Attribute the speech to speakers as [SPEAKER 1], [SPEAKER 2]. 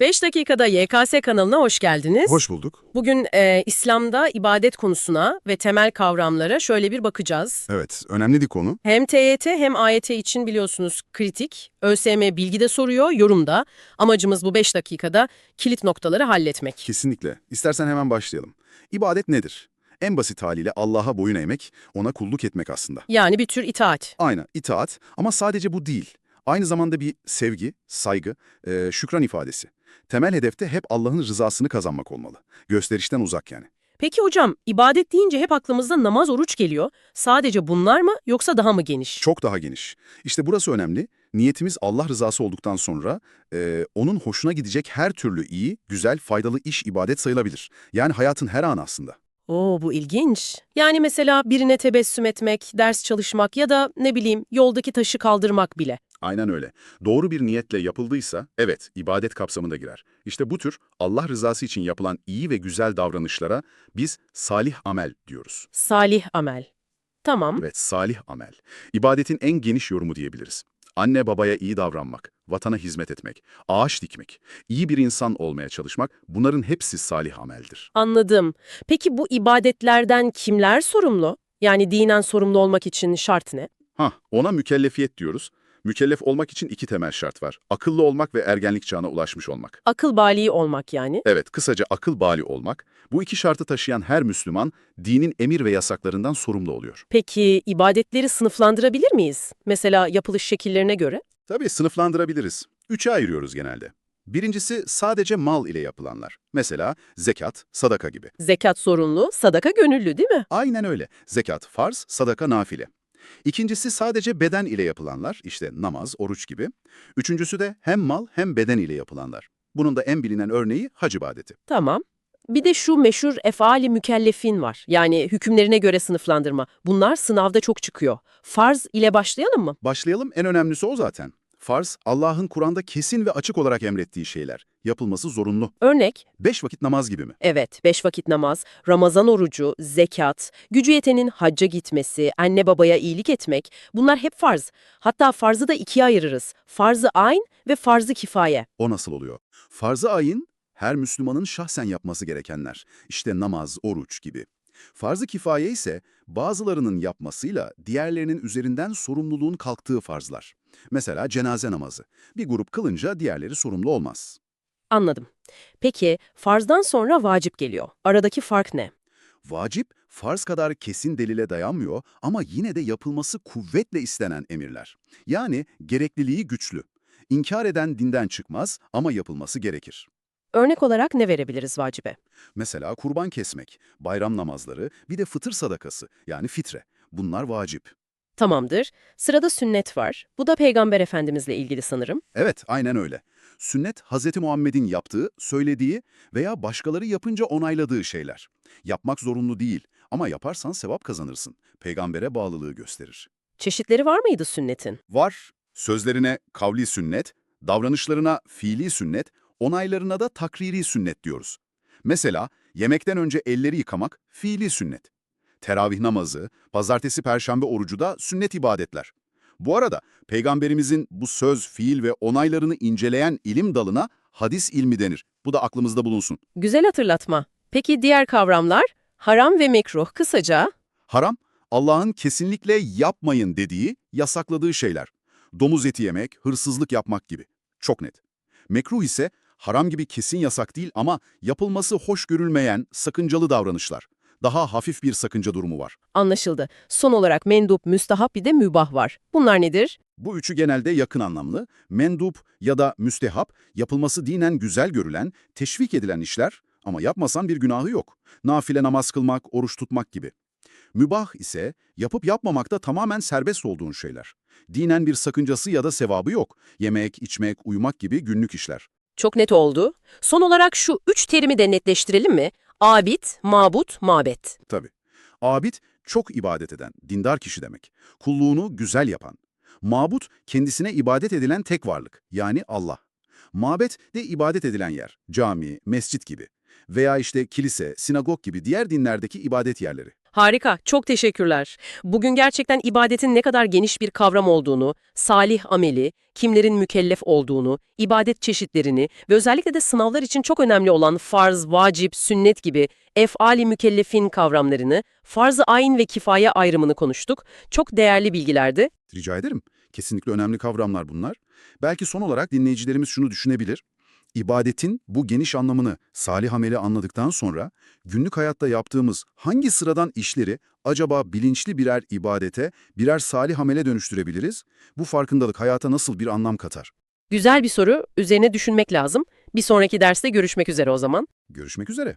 [SPEAKER 1] 5 dakikada YKS kanalına hoş geldiniz.
[SPEAKER 2] Hoş bulduk.
[SPEAKER 1] Bugün e, İslam'da ibadet konusuna ve temel kavramlara şöyle bir bakacağız.
[SPEAKER 2] Evet, önemli bir konu.
[SPEAKER 1] Hem TYT hem AYT için biliyorsunuz kritik. ÖSYM bilgi de soruyor, yorum da. Amacımız bu 5 dakikada kilit noktaları halletmek.
[SPEAKER 2] Kesinlikle. İstersen hemen başlayalım. İbadet nedir? En basit haliyle Allah'a boyun eğmek, ona kulluk etmek aslında.
[SPEAKER 1] Yani bir tür itaat.
[SPEAKER 2] Aynı, itaat ama sadece bu değil. Aynı zamanda bir sevgi, saygı, e, şükran ifadesi. Temel hedefte hep Allah'ın rızasını kazanmak olmalı. Gösterişten uzak yani.
[SPEAKER 1] Peki hocam, ibadet deyince hep aklımızda namaz, oruç geliyor. Sadece bunlar mı yoksa daha mı geniş?
[SPEAKER 2] Çok daha geniş. İşte burası önemli. Niyetimiz Allah rızası olduktan sonra e, onun hoşuna gidecek her türlü iyi, güzel, faydalı iş ibadet sayılabilir. Yani hayatın her anı aslında.
[SPEAKER 1] Oo bu ilginç. Yani mesela birine tebessüm etmek, ders çalışmak ya da ne bileyim yoldaki taşı kaldırmak bile.
[SPEAKER 2] Aynen öyle. Doğru bir niyetle yapıldıysa, evet, ibadet kapsamında girer. İşte bu tür Allah rızası için yapılan iyi ve güzel davranışlara biz salih amel diyoruz.
[SPEAKER 1] Salih amel. Tamam.
[SPEAKER 2] Evet, salih amel. İbadetin en geniş yorumu diyebiliriz. Anne babaya iyi davranmak, vatana hizmet etmek, ağaç dikmek, iyi bir insan olmaya çalışmak bunların hepsi salih ameldir.
[SPEAKER 1] Anladım. Peki bu ibadetlerden kimler sorumlu? Yani dinen sorumlu olmak için şart ne?
[SPEAKER 2] Hah, ona mükellefiyet diyoruz. Mükellef olmak için iki temel şart var. Akıllı olmak ve ergenlik çağına ulaşmış olmak.
[SPEAKER 1] Akıl bali olmak yani.
[SPEAKER 2] Evet, kısaca akıl bali olmak. Bu iki şartı taşıyan her Müslüman dinin emir ve yasaklarından sorumlu oluyor.
[SPEAKER 1] Peki ibadetleri sınıflandırabilir miyiz? Mesela yapılış şekillerine göre?
[SPEAKER 2] Tabii sınıflandırabiliriz. Üçe ayırıyoruz genelde. Birincisi sadece mal ile yapılanlar. Mesela zekat, sadaka gibi.
[SPEAKER 1] Zekat sorumlu, sadaka gönüllü değil mi?
[SPEAKER 2] Aynen öyle. Zekat farz, sadaka nafile. İkincisi sadece beden ile yapılanlar, işte namaz, oruç gibi. Üçüncüsü de hem mal hem beden ile yapılanlar. Bunun da en bilinen örneği hac ibadeti.
[SPEAKER 1] Tamam. Bir de şu meşhur efali mükellefin var. Yani hükümlerine göre sınıflandırma. Bunlar sınavda çok çıkıyor. Farz ile başlayalım mı?
[SPEAKER 2] Başlayalım, en önemlisi o zaten. Farz, Allah'ın Kur'an'da kesin ve açık olarak emrettiği şeyler. Yapılması zorunlu.
[SPEAKER 1] Örnek,
[SPEAKER 2] Beş vakit namaz gibi mi?
[SPEAKER 1] evet beş vakit namaz, Ramazan orucu, zekat, gücü yetenin hacca gitmesi, anne babaya iyilik etmek bunlar hep farz. Hatta farzı da ikiye ayırırız. Farzı ayn ve farzı kifaye.
[SPEAKER 2] O nasıl oluyor? Farz-ı ayın, her Müslümanın şahsen yapması gerekenler. İşte namaz, oruç gibi. Farz-ı kifaye ise bazılarının yapmasıyla diğerlerinin üzerinden sorumluluğun kalktığı farzlar. Mesela cenaze namazı. Bir grup kılınca diğerleri sorumlu olmaz.
[SPEAKER 1] Anladım. Peki farzdan sonra vacip geliyor. Aradaki fark ne?
[SPEAKER 2] Vacip, farz kadar kesin delile dayanmıyor ama yine de yapılması kuvvetle istenen emirler. Yani gerekliliği güçlü. İnkar eden dinden çıkmaz ama yapılması gerekir.
[SPEAKER 1] Örnek olarak ne verebiliriz vacibe?
[SPEAKER 2] Mesela kurban kesmek, bayram namazları, bir de fıtır sadakası yani fitre. Bunlar vacip.
[SPEAKER 1] Tamamdır. Sırada sünnet var. Bu da Peygamber Efendimizle ilgili sanırım.
[SPEAKER 2] Evet, aynen öyle. Sünnet, Hz. Muhammed'in yaptığı, söylediği veya başkaları yapınca onayladığı şeyler. Yapmak zorunlu değil ama yaparsan sevap kazanırsın. Peygambere bağlılığı gösterir.
[SPEAKER 1] Çeşitleri var mıydı sünnetin?
[SPEAKER 2] Var, sözlerine kavli sünnet, davranışlarına fiili sünnet, onaylarına da takriri sünnet diyoruz. Mesela yemekten önce elleri yıkamak fiili sünnet. Teravih namazı, pazartesi perşembe orucu da sünnet ibadetler. Bu arada peygamberimizin bu söz, fiil ve onaylarını inceleyen ilim dalına hadis ilmi denir. Bu da aklımızda bulunsun.
[SPEAKER 1] Güzel hatırlatma. Peki diğer kavramlar? Haram ve mekruh kısaca.
[SPEAKER 2] Haram, Allah'ın kesinlikle yapmayın dediği, yasakladığı şeyler. Domuz eti yemek, hırsızlık yapmak gibi. Çok net. Mekruh ise haram gibi kesin yasak değil ama yapılması hoş görülmeyen, sakıncalı davranışlar. Daha hafif bir sakınca durumu var.
[SPEAKER 1] Anlaşıldı. Son olarak mendup, müstahap bir de mübah var. Bunlar nedir?
[SPEAKER 2] Bu üçü genelde yakın anlamlı. Mendup ya da müstehap, yapılması dinen güzel görülen, teşvik edilen işler ama yapmasan bir günahı yok. Nafile namaz kılmak, oruç tutmak gibi. Mübah ise yapıp yapmamakta tamamen serbest olduğun şeyler. Dinen bir sakıncası ya da sevabı yok. Yemek, içmek, uyumak gibi günlük işler.
[SPEAKER 1] Çok net oldu. Son olarak şu üç terimi de netleştirelim mi? Abid, mabut, mabet.
[SPEAKER 2] Tabii. Abid, çok ibadet eden, dindar kişi demek. Kulluğunu güzel yapan. Mabut, kendisine ibadet edilen tek varlık, yani Allah. Mabet de ibadet edilen yer, cami, mescit gibi. Veya işte kilise, sinagog gibi diğer dinlerdeki ibadet yerleri.
[SPEAKER 1] Harika, çok teşekkürler. Bugün gerçekten ibadetin ne kadar geniş bir kavram olduğunu, salih ameli, kimlerin mükellef olduğunu, ibadet çeşitlerini ve özellikle de sınavlar için çok önemli olan farz, vacip, sünnet gibi efali mükellefin kavramlarını, farz-ı ayn ve kifaye ayrımını konuştuk. Çok değerli bilgilerdi.
[SPEAKER 2] Rica ederim. Kesinlikle önemli kavramlar bunlar. Belki son olarak dinleyicilerimiz şunu düşünebilir. İbadetin bu geniş anlamını salih ameli anladıktan sonra günlük hayatta yaptığımız hangi sıradan işleri acaba bilinçli birer ibadete, birer salih amele dönüştürebiliriz? Bu farkındalık hayata nasıl bir anlam katar?
[SPEAKER 1] Güzel bir soru, üzerine düşünmek lazım. Bir sonraki derste görüşmek üzere o zaman.
[SPEAKER 2] Görüşmek üzere.